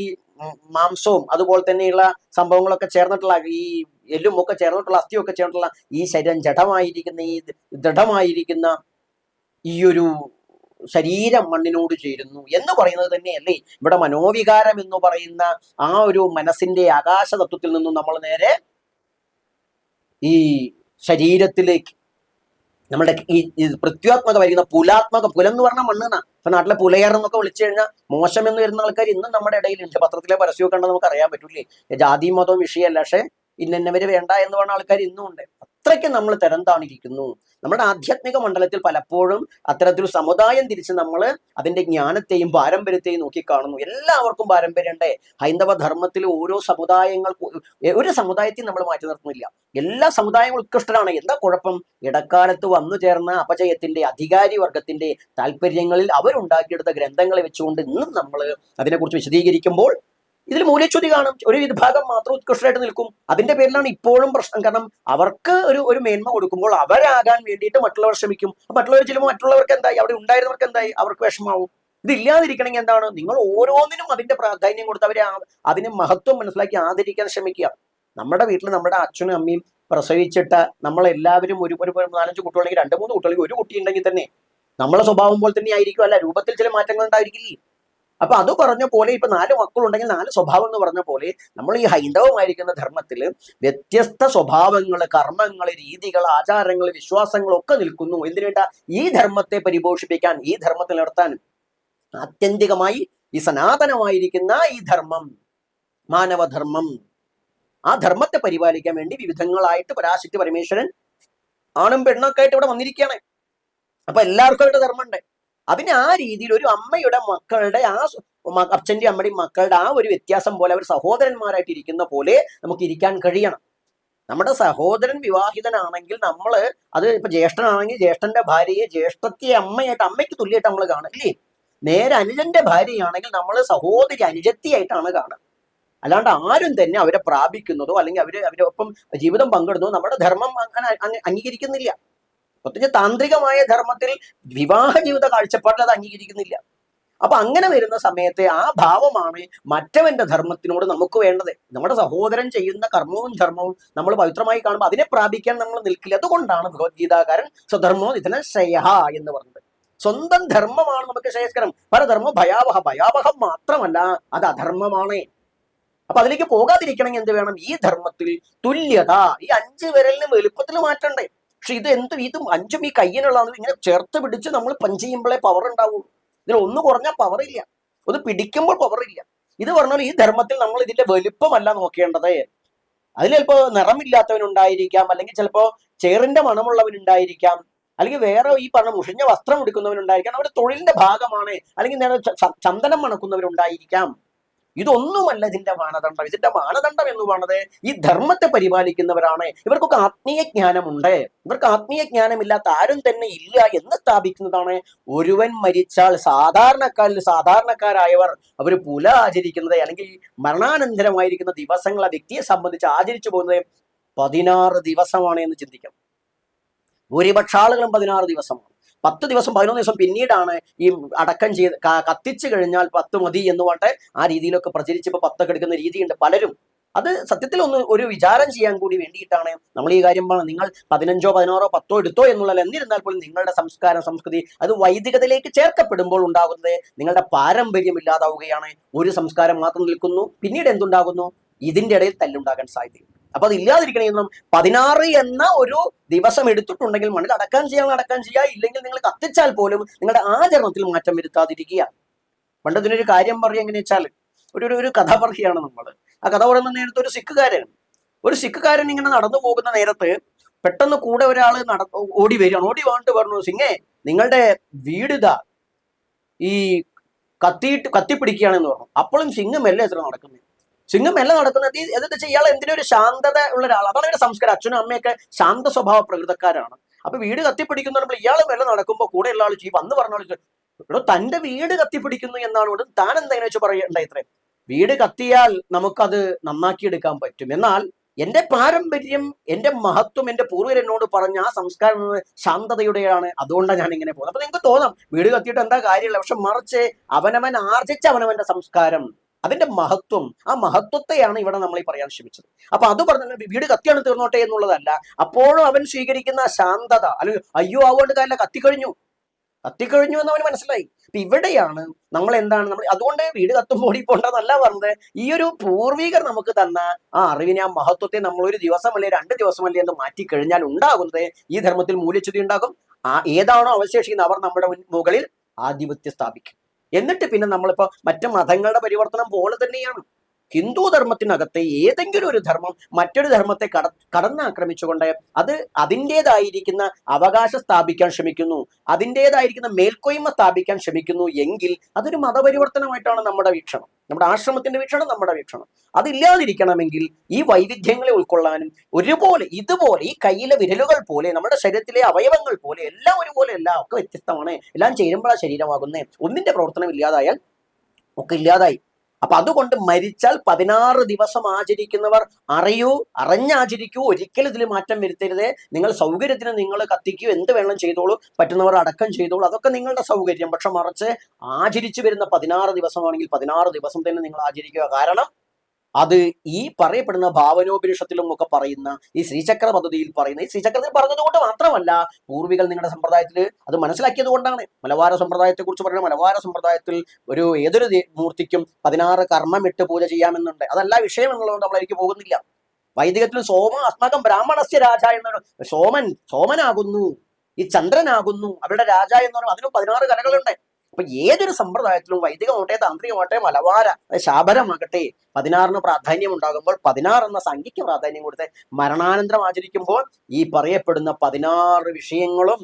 മാംസവും അതുപോലെ തന്നെയുള്ള സംഭവങ്ങളൊക്കെ ചേർന്നിട്ടുള്ള ഈ എല്ലും ഒക്കെ ചേർന്നിട്ടുള്ള അസ്ഥിയൊക്കെ ചേർന്നിട്ടുള്ള ഈ ശരീരം ജഡമായിരിക്കുന്ന ഈ ദൃഢമായിരിക്കുന്ന ഈ ഒരു ശരീരം മണ്ണിനോട് ചേരുന്നു എന്ന് പറയുന്നത് തന്നെയല്ലേ? ഇവിടെ മനോവികാരം എന്ന് പറയുന്ന ആ ഒരു മനസ്സിന്റെ ആകാശ തത്വത്തിൽ നിന്നും നമ്മൾ നേരെ ഈ ശരീരത്തിലേക്ക് നമ്മുടെ ഈ പൃഥ്വാത്മക വരുന്ന പുലാത്മക പുലം എന്ന് പറഞ്ഞാൽ മണ്ണെന്നാ ഇപ്പൊ നാട്ടിലെ പുലയർ എന്നൊക്കെ വിളിച്ചു കഴിഞ്ഞാൽ മോശം എന്ന് വരുന്ന ആൾക്കാർ ഇന്നും നമ്മുടെ ഇടയിലുണ്ട്. പത്രത്തിലെ പരസ്യമൊക്കെ കണ്ടാൽ നമുക്ക് അറിയാൻ പറ്റൂലേ. ജാതി മതവും വിഷയമല്ല പക്ഷെ ഇന്നവര് വേണ്ട എന്ന് പറഞ്ഞ ആൾക്കാർ ഇന്നും ഉണ്ട് അത്രയ്ക്ക് നമ്മൾ തരം താണിരിക്കുന്നു നമ്മുടെ ആധ്യാത്മിക മണ്ഡലത്തിൽ പലപ്പോഴും അത്തരത്തിൽ സമുദായം തിരിച്ച് നമ്മൾ അതിന്റെ ജ്ഞാനത്തെയും പാരമ്പര്യത്തെയും നോക്കിക്കാണുന്നു. എല്ലാവർക്കും പാരമ്പര്യണ്ടേ ഹൈന്ദവ ധർമ്മത്തിൽ ഓരോ സമുദായങ്ങൾ ഒരു സമുദായത്തെയും നമ്മൾ മാറ്റി നിർത്തുന്നില്ല. എല്ലാ സമുദായങ്ങളും ഉത്കൃഷ്ടരാണ്. എന്താ കുഴപ്പം? ഇടക്കാലത്ത് വന്നു ചേർന്ന അപജയത്തിന്റെ അധികാരി വർഗത്തിന്റെ താല്പര്യങ്ങളിൽ അവരുണ്ടാക്കിയെടുത്ത ഗ്രന്ഥങ്ങളെ വെച്ചുകൊണ്ട് ഇന്നും നമ്മൾ അതിനെക്കുറിച്ച് വിശദീകരിക്കുമ്പോൾ ഇതിൽ മൂല്യച്യുതി കാണും. ഒരു വിഭാഗം മാത്രം ഉത്കൃഷ്ടമായിട്ട് നിൽക്കും. അതിന്റെ പേരിലാണ് ഇപ്പോഴും പ്രശ്നം. കാരണം അവർക്ക് ഒരു ഒരു മേന്മ കൊടുക്കുമ്പോൾ അവരാകാൻ വേണ്ടിയിട്ട് മറ്റുള്ളവർ ശ്രമിക്കും. മറ്റുള്ളവർ ചിലപ്പോൾ മറ്റുള്ളവർക്ക് എന്തായി? അവിടെ ഉണ്ടായിരുന്നവർക്ക് എന്തായി? അവർക്ക് വിഷമാവും ഇതില്ലാതിരിക്കണമെങ്കിൽ എന്താണ്? നിങ്ങൾ ഓരോന്നിനും അതിന്റെ പ്രാധാന്യം കൊടുത്ത് അവരെ അതിന് മഹത്വം മനസ്സിലാക്കി ആദരിക്കാൻ ശ്രമിക്കുക. നമ്മുടെ വീട്ടിൽ നമ്മുടെ അച്ഛനും അമ്മയും പ്രസവിച്ചിട്ട് നമ്മളെല്ലാവരും ഒരു ഒരു നാലഞ്ച് കുട്ടികളെങ്കിൽ രണ്ട് മൂന്ന് കുട്ടികളെങ്കിൽ ഒരു കുട്ടി ഉണ്ടെങ്കിൽ തന്നെ നമ്മളെ സ്വഭാവം പോലെ തന്നെ ആയിരിക്കും. അല്ല രൂപത്തിൽ ചില മാറ്റങ്ങൾ ഉണ്ടായിരിക്കില്ലേ? അപ്പൊ അത് പറഞ്ഞ പോലെ ഇപ്പൊ നാല് മക്കളുണ്ടെങ്കിൽ നാല് സ്വഭാവം എന്ന് പറഞ്ഞ പോലെ നമ്മൾ ഈ ഹൈന്ദവമായിരിക്കുന്ന ധർമ്മത്തിൽ വ്യത്യസ്ത സ്വഭാവങ്ങൾ കർമ്മങ്ങൾ രീതികൾ ആചാരങ്ങൾ വിശ്വാസങ്ങൾ ഒക്കെ നിൽക്കുന്നു. എന്തിനുവേണ്ട ഈ ധർമ്മത്തെ പരിപോഷിപ്പിക്കാൻ ഈ ധർമ്മത്തിൽ നടത്താൻ ആത്യന്തികമായി ഈ സനാതനമായിരിക്കുന്ന ഈ ധർമ്മം മാനവധർമ്മം ആ ധർമ്മത്തെ പരിപാലിക്കാൻ വേണ്ടി വിവിധങ്ങളായിട്ട് പരാശക്തി പരമേശ്വരൻ ആണും പെണ്ണൊക്കെ ആയിട്ട് ഇവിടെ വന്നിരിക്കുകയാണ്. അപ്പൊ എല്ലാവർക്കും അവരുടെ ധർമ്മമുണ്ട്. അതിന് ആ രീതിയിൽ ഒരു അമ്മയുടെ മക്കളുടെ ആ അച്ഛന്റെ അമ്മയുടെയും മക്കളുടെ ആ ഒരു വ്യത്യാസം പോലെ അവർ സഹോദരന്മാരായിട്ട് ഇരിക്കുന്ന പോലെ നമുക്ക് ഇരിക്കാൻ കഴിയണം. നമ്മുടെ സഹോദരൻ വിവാഹിതനാണെങ്കിൽ നമ്മൾ അത് ഇപ്പൊ ജ്യേഷ്ഠനാണെങ്കിൽ ജ്യേഷ്ഠന്റെ ഭാര്യയെ ജ്യേഷ്ഠത്തെ അമ്മയായിട്ട് അമ്മയ്ക്ക് തുല്യമായിട്ട് നമ്മൾ കാണില്ലേ നേരെ അനുജന്റെ ഭാര്യയാണെങ്കിൽ നമ്മൾ സഹോദരി അനുജത്തിയായിട്ടാണ് കാണുക. അല്ലാണ്ട് ആരും തന്നെ അവരെ പ്രാപിക്കുന്നതോ അല്ലെങ്കിൽ അവർ അവരൊപ്പം ജീവിതം പങ്കിടുന്നതോ നമ്മുടെ ധർമ്മം അങ്ങനെ അംഗീകരിക്കുന്നില്ല. പ്രത്യേകിച്ച് താന്ത്രികമായ ധർമ്മത്തിൽ വിവാഹ ജീവിത കാഴ്ചപ്പാടിൽ അത് അംഗീകരിക്കുന്നില്ല. അപ്പൊ അങ്ങനെ വരുന്ന സമയത്തെ ആ ഭാവമാണ് മറ്റവന്റെ ധർമ്മത്തിനോട് നമുക്ക് വേണ്ടത്. നമ്മുടെ സഹോദരൻ ചെയ്യുന്ന കർമ്മവും ധർമ്മവും നമ്മൾ പവിത്രമായി കാണുമ്പോൾ അതിനെ പ്രാപിക്കാൻ നമ്മൾ നിൽക്കില്ല. അതുകൊണ്ടാണ് ഭഗവത്ഗീതാകാരൻ സ്വധർമ്മോ ഇതിനെ ശ്രേയ എന്ന് പറഞ്ഞത്. സ്വന്തം ധർമ്മമാണ് നമുക്ക് ശ്രേയസ്കരം. പരധർമ്മ ഭയാവഹ. ഭയാവഹം മാത്രമല്ല അത് അധർമ്മമാണ്. അപ്പൊ അതിലേക്ക് പോകാതിരിക്കണമെങ്കിൽ എന്ത് വേണം? ഈ ധർമ്മത്തിൽ തുല്യത ഈ അഞ്ച് വിരലിനും എളുപ്പത്തിൽ മാറ്റണ്ടേ. പക്ഷെ ഇത് എന്ത് ഇതും അഞ്ചും ഈ കയ്യിനുള്ളതാണ് ഇങ്ങനെ ചേർത്ത് പിടിച്ച് നമ്മൾ പഞ്ച് ചെയ്യുമ്പോഴേ പവർ ഉണ്ടാവുള്ളൂ. ഇതിൽ ഒന്ന് കുറഞ്ഞാൽ പവർ ഇല്ല. ഒന്ന് പിടിക്കുമ്പോൾ പവർ ഇല്ല. ഇത് പറഞ്ഞാൽ ഈ ധർമ്മത്തിൽ നമ്മൾ ഇതിന്റെ വലുപ്പമല്ല നോക്കേണ്ടത്. അതിൽ ചിലപ്പോ നിറമില്ലാത്തവനുണ്ടായിരിക്കാം അല്ലെങ്കിൽ ചിലപ്പോ ചേറിന്റെ മണമുള്ളവനുണ്ടായിരിക്കാം അല്ലെങ്കിൽ വേറെ ഈ പറഞ്ഞ മുഷിഞ്ഞ വസ്ത്രം എടുക്കുന്നവനുണ്ടായിരിക്കാം അവരുടെ തൊഴിലിന്റെ ഭാഗമാണ് അല്ലെങ്കിൽ ചന്ദനം മണക്കുന്നവരുണ്ടായിരിക്കാം. ഇതൊന്നുമല്ല ഇതിന്റെ മാനദണ്ഡം. ഇതിന്റെ മാനദണ്ഡം എന്ന് പറയുന്നത് ഈ ധർമ്മത്തെ പരിപാലിക്കുന്നവരാണ്. ഇവർക്കൊക്കെ ആത്മീയ ജ്ഞാനമുണ്ട്. ഇവർക്ക് ആത്മീയ ജ്ഞാനമില്ലാത്ത ആരും തന്നെ ഇല്ല എന്ന് സ്ഥാപിക്കുന്നതാണ്. ഒരുവൻ മരിച്ചാൽ സാധാരണക്കാരിൽ സാധാരണക്കാരായവർ അവർ പുല ആചരിക്കുന്നത് അല്ലെങ്കിൽ മരണാനന്തരമായിരിക്കുന്ന ദിവസങ്ങൾ ആ വ്യക്തിയെ സംബന്ധിച്ച് ആചരിച്ചു പോകുന്നത് പതിനാറ് ദിവസമാണ് എന്ന് ചിന്തിക്കണം. ഭൂരിപക്ഷ ആളുകളും പതിനാറ് ദിവസമാണ്. പത്ത് ദിവസം പതിനൊന്ന് ദിവസം പിന്നീടാണ് ഈ അടക്കം ചെയ്ത് കത്തിച്ചു കഴിഞ്ഞാൽ പത്ത് മതി എന്ന് പറഞ്ഞിട്ട് ആ രീതിയിലൊക്കെ പ്രചരിച്ചപ്പോൾ പത്തൊക്കെ എടുക്കുന്ന രീതിയുണ്ട് പലരും. അത് സത്യത്തിൽ ഒന്ന് ഒരു വിചാരം ചെയ്യാൻ കൂടി വേണ്ടിയിട്ടാണ് നമ്മൾ ഈ കാര്യം പറഞ്ഞത്. നിങ്ങൾ പതിനഞ്ചോ പതിനാറോ പത്തോ എടുത്തോ എന്നുള്ളത് എന്നിരുന്നാൽ പോലും നിങ്ങളുടെ സംസ്കാരം സംസ്കൃതി അത് വൈദികതയിലേക്ക് ചേർക്കപ്പെടുമ്പോൾ ഉണ്ടാകുന്നത് നിങ്ങളുടെ പാരമ്പര്യം ഇല്ലാതാവുകയാണ്. ഒരു സംസ്കാരം മാത്രം നിൽക്കുന്നു. പിന്നീട് എന്തുണ്ടാകുന്നു? ഇതിന്റെ ഇടയിൽ തല്ലുണ്ടാകാൻ സാധ്യതയുണ്ട്. അപ്പൊ അത് ഇല്ലാതിരിക്കണമെന്നും പതിനാറ് എന്ന ഒരു ദിവസം എടുത്തിട്ടുണ്ടെങ്കിൽ മണ്ണിൽ അടക്കാൻ ചെയ്യാൻ അടക്കാൻ ചെയ്യുക ഇല്ലെങ്കിൽ നിങ്ങൾ കത്തിച്ചാൽ പോലും നിങ്ങളുടെ ആചരണത്തിൽ മാറ്റം വരുത്താതിരിക്കുക. പണ്ട് ഇതിനൊരു കാര്യം പറയുക എങ്ങനെ വെച്ചാൽ ഒരു ഒരു- കഥ പറയുകയാണ് നമ്മൾ ആ കഥ പറയുന്ന നേരത്തെ ഒരു സിഖുകാരൻ ഒരു സിഖുകാരൻ ഇങ്ങനെ നടന്നു പോകുന്ന നേരത്ത് പെട്ടെന്ന് കൂടെ ഒരാൾ നട ഓടി വരികയാണ്. ഓടി വന്നിട്ട് പറഞ്ഞു സിംഗേ നിങ്ങളുടെ വീടിതാ ഈ കത്തിയിട്ട് കത്തിപ്പിടിക്കുകയാണെന്ന് പറഞ്ഞു. അപ്പോഴും സിംഗ് മെല്ലെ എത്ര നടക്കുന്നത് സിംഗ് എല്ലാം നടക്കുന്നത് എന്താ വെച്ചാൽ ഇയാൾ എന്തിനും ഒരു ശാന്തത ഉള്ള ഒരാൾ അതാണ് ഇവരുടെ സംസ്കാരം. അച്ഛനും അമ്മയൊക്കെ ശാന്ത സ്വഭാവ പ്രകൃതക്കാരാണ്. അപ്പൊ വീട് കത്തിപ്പിടിക്കുന്ന പറയുമ്പോൾ ഇയാൾ മെല്ലെ നടക്കുമ്പോൾ കൂടെ ഉള്ള ആൾ ചെയ്യും. വന്ന് പറഞ്ഞ ഇവിടെ തന്റെ വീട് കത്തിപ്പിടിക്കുന്നു എന്നാണ് കൊണ്ട് താൻ എന്തെങ്കിലും വെച്ച് പറയണ്ട ഇത്രയും? വീട് കത്തിയാൽ നമുക്കത് നന്നാക്കിയെടുക്കാൻ പറ്റും. എന്നാൽ എന്റെ പാരമ്പര്യം എന്റെ മഹത്വം എന്റെ പൂർവർ എന്നോട് പറഞ്ഞ ആ സംസ്കാരം ശാന്തതയുടെയാണ്. അതുകൊണ്ടാണ് ഞാൻ ഇങ്ങനെ പോകുന്നത്. അപ്പൊ നിങ്ങൾക്ക് തോന്നാം വീട് കത്തിയിട്ട് എന്താ കാര്യമില്ല. പക്ഷെ മറിച്ച് അവനവൻ ആർജിച്ച അവനവന്റെ സംസ്കാരം. അതിന്റെ മഹത്വം ആ മഹത്വത്തെയാണ് ഇവിടെ നമ്മൾ ഈ പറയാൻ ശ്രമിച്ചത്. അപ്പൊ അത് പറഞ്ഞ വീട് കത്തിയാണ് തീർന്നോട്ടെ എന്നുള്ളതല്ല അപ്പോഴും അവൻ സ്വീകരിക്കുന്ന ശാന്തത അല്ലെങ്കിൽ അയ്യോ ആവുകൊണ്ട് കാര്യമില്ല കത്തിക്കഴിഞ്ഞു. കത്തിക്കഴിഞ്ഞു എന്ന് അവൻ മനസ്സിലായി. അപ്പൊ ഇവിടെയാണ് നമ്മൾ എന്താണ് നമ്മൾ അതുകൊണ്ട് വീട് കത്തും ഓടി പോണ്ടെന്നല്ല പറഞ്ഞത്. ഈ ഒരു പൂർവികർ നമുക്ക് തന്ന ആ അറിവിനെ ആ മഹത്വത്തെ നമ്മൾ ഒരു ദിവസം അല്ലെ രണ്ട് ദിവസം അല്ലെ എന്ന് മാറ്റി കഴിഞ്ഞാൽ ഉണ്ടാകുന്നത് ഈ ധർമ്മത്തിൽ മൂല്യച്യുതി ഉണ്ടാകും. ആ ഏതാണോ അവശേഷിക്കുന്നത് അവർ നമ്മുടെ മുകളിൽ ആധിപത്യം സ്ഥാപിക്കും. എന്നിട്ട് പിന്നെ നമ്മളിപ്പോ മറ്റു മതങ്ങളുടെ പരിവർത്തനം പോലെ തന്നെയാണ്. ഹിന്ദു ധർമ്മത്തിനകത്തെ ഏതെങ്കിലും ഒരു ധർമ്മം മറ്റൊരു ധർമ്മത്തെ കട കടന്നാക്രമിച്ചുകൊണ്ട് അത് അതിന്റെതായിരിക്കുന്ന അവകാശം സ്ഥാപിക്കാൻ ശ്രമിക്കുന്നു. അതിന്റെതായിരിക്കുന്ന മേൽക്കോയ്മ സ്ഥാപിക്കാൻ ശ്രമിക്കുന്നു എങ്കിൽ അതൊരു മതപരിവർത്തനമായിട്ടാണ് നമ്മുടെ വീക്ഷണം. നമ്മുടെ ആശ്രമത്തിന്റെ വീക്ഷണം നമ്മുടെ വീക്ഷണം. അതില്ലാതിരിക്കണമെങ്കിൽ ഈ വൈവിധ്യങ്ങളെ ഉൾക്കൊള്ളാനും ഒരുപോലെ ഇതുപോലെ ഈ കയ്യിലെ വിരലുകൾ പോലെ നമ്മുടെ ശരീരത്തിലെ അവയവങ്ങൾ പോലെ എല്ലാം ഒരുപോലെ എല്ലാം ഒക്കെ വ്യത്യസ്തമാണ്. എല്ലാം ചേരുമ്പോഴാണ് ശരീരമാകുന്നത്. ഒന്നിന്റെ പ്രവർത്തനം ഇല്ലാതായാൽ ഒക്കെ ഇല്ലാതായി. അപ്പൊ അതുകൊണ്ട് മരിച്ചാൽ പതിനാറ് ദിവസം ആചരിക്കുന്നവർ അറിയൂ അറിഞ്ഞാചരിക്കൂ ഒരിക്കലും ഇതിൽ മാറ്റം വരുത്തരുതേ. നിങ്ങൾ സൗകര്യത്തിന് നിങ്ങൾ കത്തിക്കൂ എന്ത് വേണം ചെയ്തോളൂ പറ്റുന്നവർ അടക്കം ചെയ്തോളൂ. അതൊക്കെ നിങ്ങളുടെ സൗകര്യം. പക്ഷെ മറിച്ച് ആചരിച്ചു വരുന്ന പതിനാറ് ദിവസമാണെങ്കിൽ പതിനാറ് ദിവസം തന്നെ നിങ്ങൾ ആചരിക്കുക. കാരണം അത് ഈ പറയപ്പെടുന്ന ഭാവനോപനിഷത്തിലും ഒക്കെ പറയുന്ന ഈ ശ്രീചക്ര പദ്ധതിയിൽ പറയുന്ന ഈ ശ്രീചക്രത്തിൽ പറഞ്ഞതുകൊണ്ട് മാത്രമല്ല പൂർവികൾ നിങ്ങളുടെ സമ്പ്രദായത്തിൽ അത് മനസ്സിലാക്കിയത് കൊണ്ടാണ്. മലബാര സമ്പ്രദായത്തെ കുറിച്ച് പറയുന്ന മലബാര സമ്പ്രദായത്തിൽ ഒരു ഏതൊരു മൂർത്തിക്കും പതിനാറ് കർമ്മം ഇട്ട് പൂജ ചെയ്യാമെന്നുണ്ട്. അതല്ല വിഷയം എന്നുള്ളതുകൊണ്ട് നമ്മളതിലേക്ക് പോകുന്നില്ല. വൈദികത്തിൽ സോമ അസ്മാകം ബ്രാഹ്മണസ്യ രാജ എന്നാണ് സോമൻ സോമനാകുന്നു ഈ ചന്ദ്രനാകുന്നു അവരുടെ രാജ എന്ന് പറയുമ്പോൾ അതിനും പതിനാറ് കലകളുണ്ട്. അപ്പൊ ഏതൊരു സമ്പ്രദായത്തിലും വൈദികമാവട്ടെ താന്ത്രികമാവട്ടെ മലബാര ശാപരമാകട്ടെ പതിനാറിന് പ്രാധാന്യം ഉണ്ടാകുമ്പോൾ പതിനാറ് എന്ന സംഖ്യയ്ക്ക് പ്രാധാന്യം കൊടുത്ത് മരണാനന്തരം ആചരിക്കുമ്പോൾ ഈ പറയപ്പെടുന്ന പതിനാറ് വിഷയങ്ങളും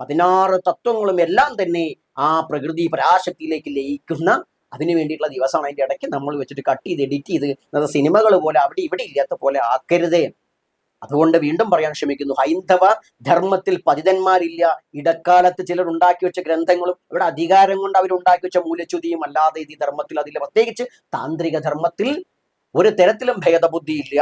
പതിനാറ് തത്വങ്ങളും എല്ലാം തന്നെ ആ പ്രകൃതി പരാശക്തിയിലേക്ക് ലയിക്കുന്ന അതിനു വേണ്ടിയിട്ടുള്ള ദിവസമാണ്. അതിന്റെ ഇടയ്ക്ക് നമ്മൾ വെച്ചിട്ട് കട്ട് ചെയ്ത് എഡിറ്റ് ചെയ്ത് സിനിമകൾ പോലെ അവിടെ ഇവിടെ ഇല്ലാത്ത പോലെ ആക്കരുതേ. അതുകൊണ്ട് വീണ്ടും പറയാൻ ശ്രമിക്കുന്നു. ഹൈന്ദവ ധർമ്മത്തിൽ പതിതന്മാരില്ല. ഇടക്കാലത്ത് ചിലർ ഉണ്ടാക്കി വെച്ച ഗ്രന്ഥങ്ങളും ഇവിടെ അധികാരം കൊണ്ട് അവർ ഉണ്ടാക്കി വെച്ച മൂലച്യുതിയും അല്ലാതെ ഇത് ധർമ്മത്തിൽ അതില്ല. പ്രത്യേകിച്ച് താന്ത്രിക ധർമ്മത്തിൽ ഒരു തരത്തിലും ഭേദബുദ്ധി ഇല്ല.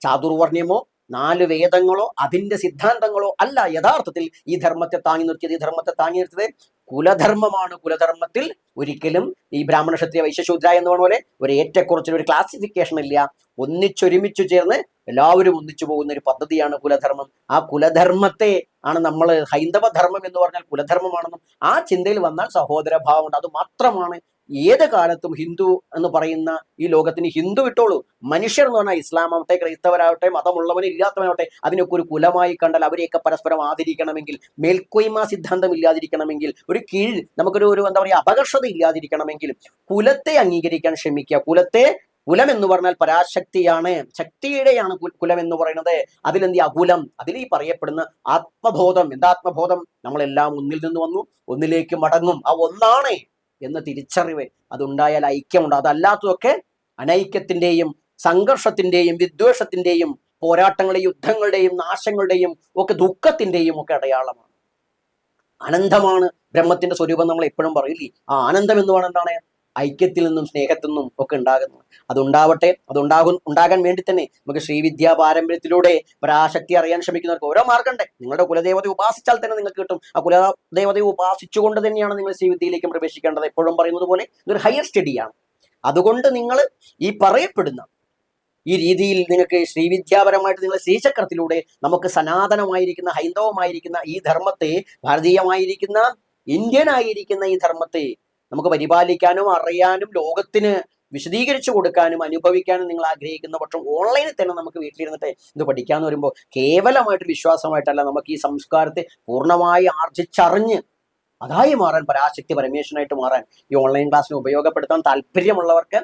ചാതുർവർണ്യമോ നാല് വേദങ്ങളോ അതിന്റെ സിദ്ധാന്തങ്ങളോ അല്ല യഥാർത്ഥത്തിൽ ഈ ധർമ്മത്തെ താങ്ങി നിർത്തിയത്. ഈ ധർമ്മത്തെ താങ്ങി നിർത്തിയത് കുലധർമ്മമാണ് കുലധർമ്മത്തിൽ ഒരിക്കലും ഈ ബ്രാഹ്മണ ക്ഷത്രിയ വൈശ്യശൂദ്ര എന്ന് പറഞ്ഞ പോലെ ഒരു ഏറ്റക്കുറച്ചിൽ ഒരു ക്ലാസിഫിക്കേഷൻ ഇല്ല. ഒന്നിച്ചൊരുമിച്ചു ചേർന്ന് എല്ലാവരും ഒന്നിച്ചു പോകുന്ന ഒരു പദ്ധതിയാണ് കുലധർമ്മം. ആ കുലധർമ്മത്തെ ആണ് നമ്മൾ ഹൈന്ദവ ധർമ്മം എന്ന് പറഞ്ഞാൽ കുലധർമ്മമാണെന്നും ആ ചിന്തയിൽ വന്നാൽ സഹോദരഭാവമുണ്ട്. അത് മാത്രമാണ് ഏത് കാലത്തും ഹിന്ദു എന്ന് പറയുന്ന ഈ ലോകത്തിന് ഹിന്ദു ഇട്ടോളൂ മനുഷ്യർ എന്ന് പറഞ്ഞാൽ ഇസ്ലാമാവട്ടെ ക്രൈസ്തവരാവട്ടെ മതമുള്ളവനും ഇല്ലാത്തവനാവട്ടെ അതിനൊക്കെ ഒരു കുലമായി കണ്ടാൽ അവരെയൊക്കെ പരസ്പരം ആദരിക്കണമെങ്കിൽ മേൽക്കൊയ്മ സിദ്ധാന്തം ഇല്ലാതിരിക്കണമെങ്കിൽ ഒരു കീഴ് നമുക്കൊരു ഒരു എന്താ പറയുക അപകർഷത ഇല്ലാതിരിക്കണമെങ്കിൽ കുലത്തെ അംഗീകരിക്കാൻ ശ്രമിക്കുക. കുലത്തെ കുലം എന്ന് പറഞ്ഞാൽ പരാശക്തിയാണ്. ശക്തിയുടെയാണ് കുലം എന്ന് പറയുന്നത്. അതിലെന്ത് അകുലം. അതിൽ ഈ പറയപ്പെടുന്ന ആത്മബോധം. എന്താ ആത്മബോധം? നമ്മളെല്ലാം ഒന്നിൽ നിന്ന് വന്നു. ഒന്നിലേക്ക് മടങ്ങും. ആ ഒന്നാണ് എന്ന തിരിച്ചറിവ് അതുണ്ടായാൽ ഐക്യമുണ്ട്. അതല്ലാത്തതൊക്കെ അനൈക്യത്തിന്റെയും സംഘർഷത്തിന്റെയും വിദ്വേഷത്തിന്റെയും പോരാട്ടങ്ങളുടെ യുദ്ധങ്ങളുടെയും നാശങ്ങളുടെയും ഒക്കെ ദുഃഖത്തിന്റെയും ഒക്കെ അടയാളമാണ്. അനന്തമാണ് ബ്രഹ്മത്തിന്റെ സ്വരൂപം നമ്മൾ എപ്പോഴും പറയില്ലേ? ആ ആനന്ദം എന്ന് പറഞ്ഞാൽ എന്താണ്? ഐക്യത്തിൽ നിന്നും സ്നേഹത്തിൽ നിന്നും ഒക്കെ ഉണ്ടാകുന്നു. അതുണ്ടാവട്ടെ അതുണ്ടാകും ഉണ്ടാകാൻ വേണ്ടി തന്നെ നമുക്ക് ശ്രീവിദ്യാ പാരമ്പര്യത്തിലൂടെ പരാശക്തി അറിയാൻ ശ്രമിക്കുന്നവർക്ക് ഓരോ മാർഗമുണ്ട് നിങ്ങളുടെ കുലദേവത ഉപാസിച്ചാൽ തന്നെ നിങ്ങൾക്ക് കിട്ടും. ആ കുലദേവതയെ ഉപാസിച്ചുകൊണ്ട് തന്നെയാണ് നിങ്ങൾ ശ്രീവിദ്യയിലേക്ക് പ്രവേശിക്കേണ്ടത്. എപ്പോഴും പറയുന്നത് പോലെ ഇതൊരു ഹയർ സ്റ്റഡിയാണ് അതുകൊണ്ട് നിങ്ങൾ ഈ പറയപ്പെടുന്ന ഈ രീതിയിൽ നിങ്ങൾക്ക് ശ്രീവിദ്യാപരമായിട്ട് നിങ്ങൾ ശ്രീചക്രത്തിലൂടെ നമുക്ക് സനാതനമായിരിക്കുന്ന ഹൈന്ദവമായിരിക്കുന്ന ഈ ധർമ്മത്തെ ഭാരതീയമായിരിക്കുന്ന ഇന്ത്യനായിരിക്കുന്ന ഈ ധർമ്മത്തെ നമുക്ക് പരിപാലിക്കാനും അറിയാനും ലോകത്തിന് വിശദീകരിച്ചു കൊടുക്കാനും അനുഭവിക്കാനും നിങ്ങൾ ആഗ്രഹിക്കുന്ന പക്ഷം ഓൺലൈനിൽ തന്നെ നമുക്ക് വീട്ടിലിരുന്നിട്ട് ഇത് പഠിക്കാമെന്ന് വരുമ്പോൾ കേവലമായിട്ട് വിശ്വാസമായിട്ടല്ല നമുക്ക് ഈ സംസ്കാരത്തെ പൂർണമായി ആർജിച്ചറിഞ്ഞ് അതായി മാറാൻ പരാശക്തി പരമേശ്വരനായിട്ട് മാറാൻ ഈ ഓൺലൈൻ ക്ലാസ്സിന് ഉപയോഗപ്പെടുത്താൻ താല്പര്യമുള്ളവർക്ക്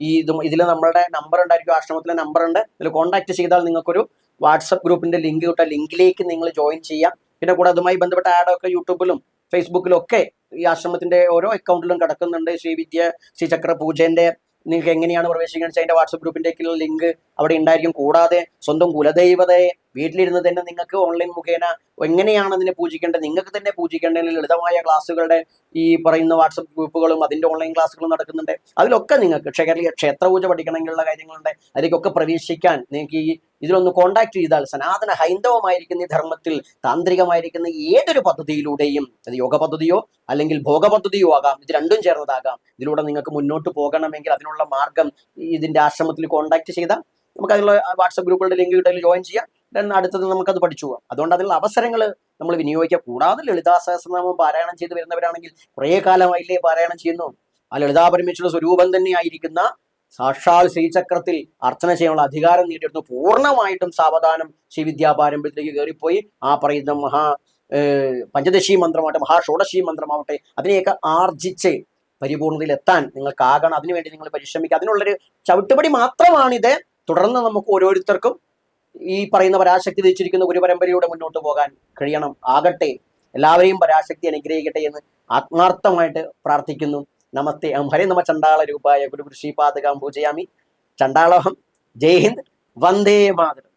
ഈ ഇതും ഇതിൽ നമ്മളുടെ നമ്പർ ഉണ്ടായിരിക്കും ആശ്രമത്തിലെ നമ്പർ ഉണ്ട്. ഇതിൽ കോൺടാക്ട് ചെയ്താൽ നിങ്ങൾക്കൊരു വാട്സപ്പ് ഗ്രൂപ്പിന്റെ ലിങ്ക് കിട്ടുക ലിങ്കിലേക്ക് നിങ്ങൾ ജോയിൻ ചെയ്യാം. പിന്നെ കൂടെ അതുമായി ബന്ധപ്പെട്ട ആഡൊക്കെ യൂട്യൂബിലും ഫേസ്ബുക്കിലും ഒക്കെ ഈ ആശ്രമത്തിന്റെ ഓരോ അക്കൗണ്ടിലും കിടക്കുന്നുണ്ട് ശ്രീവിദ്യ ശ്രീചക്ര പൂജന്റെ നിങ്ങൾക്ക് എങ്ങനെയാണ് പ്രവേശിക്കുന്നത് അതിന്റെ വാട്സപ്പ് ഗ്രൂപ്പിന്റെ ലിങ്ക് അവിടെ ഉണ്ടായിരിക്കും. കൂടാതെ സ്വന്തം കുലദൈവതയെ വീട്ടിലിരുന്ന് തന്നെ നിങ്ങൾക്ക് ഓൺലൈൻ മുഖേന എങ്ങനെയാണ് അതിനെ പൂജിക്കേണ്ടത്? നിങ്ങൾക്ക് തന്നെ പൂജിക്കേണ്ടത് ലളിതമായ ക്ലാസ്സുകളുടെ ഈ പറയുന്ന വാട്സപ്പ് ഗ്രൂപ്പുകളും അതിന്റെ ഓൺലൈൻ ക്ലാസ്സുകളും നടക്കുന്നുണ്ട്. അതിലൊക്കെ നിങ്ങൾക്ക് ക്ഷേത്ര പൂജ പഠിക്കണമെങ്കിലുള്ള കാര്യങ്ങളുണ്ട്. അതിലേക്കൊക്കെ പ്രവേശിക്കാൻ നിങ്ങൾക്ക് ഈ ഇതിലൊന്ന് കോണ്ടാക്ട് ചെയ്താൽ സനാതന ഹൈന്ദവമായിരിക്കുന്ന ഈ ധർമ്മത്തിൽ താന്ത്രികമായിരിക്കുന്ന ഏതൊരു പദ്ധതിയിലൂടെയും അത് യോഗ പദ്ധതിയോ അല്ലെങ്കിൽ ഭോഗ പദ്ധതിയോ ആകാം ഇത് രണ്ടും ചേർന്നതാകാം. ഇതിലൂടെ നിങ്ങൾക്ക് മുന്നോട്ട് പോകണമെങ്കിൽ അതിനുള്ള മാർഗം ഇതിന്റെ ആശ്രമത്തിൽ കോണ്ടാക്ട് ചെയ്താൽ നമുക്ക് അതിനുള്ള വാട്സപ്പ് ഗ്രൂപ്പുകളുടെ ലിങ്ക് കിട്ടിയാൽ ജോയിൻ ചെയ്യാം. ദെൻ അടുത്തത് നമുക്കത് പഠിച്ചു പോകാം അതുകൊണ്ട് അതിനുള്ള അവസരങ്ങൾ നമ്മൾ വിനിയോഗിക്കുക കൂടാതെ ലളിതാ സഹസ്രനാമം പാരായണം ചെയ്ത് വരുന്നവരാണെങ്കിൽ കുറേ കാലമായില്ലേ പാരായണം ചെയ്യുന്നു. ആ ലളിതാ പരമേശ്വര സ്വരൂപം തന്നെയായിരിക്കുന്ന സാക്ഷാൽ ശ്രീചക്രത്തിൽ അർച്ചന ചെയ്യാനുള്ള അധികാരം നേടിയെടുത്തു. പൂർണമായിട്ടും സാവധാനം ശ്രീവിദ്യാ പാരമ്പര്യത്തിലേക്ക് കയറിപ്പോയി. ആ പറയുന്ന മഹാ പഞ്ചദശീ മന്ത്രമാവട്ടെ മഹാഷോഡശി മന്ത്രമാവട്ടെ അതിനെയൊക്കെ ആർജിച്ച് പരിപൂർണതയിൽ എത്താൻ നിങ്ങൾക്കാകണം. അതിനുവേണ്ടി നിങ്ങൾ പരിശ്രമിക്കുക. അതിനുള്ളൊരു ചവിട്ടുപടി മാത്രമാണിത്. തുടർന്ന് നമുക്ക് ഓരോരുത്തർക്കും ഈ പറയുന്ന പരാശക്തി ധരിച്ചിരിക്കുന്ന ഗുരുപരമ്പരയുടെ മുന്നോട്ട് പോകാൻ കഴിയണം. ആകട്ടെ എല്ലാവരെയും പരാശക്തി അനുഗ്രഹിക്കട്ടെ എന്ന് ആത്മാർത്ഥമായിട്ട് പ്രാർത്ഥിക്കുന്നു. നമസ്തേ. ഹരേ നമ ചണ്ടാള രൂപായ ഗുരു ശ്രീപാദകാം പൂജയാമി. ചണ്ടാളഹം ജയ് ഹിന്ദ്. വന്ദേ മാതരം.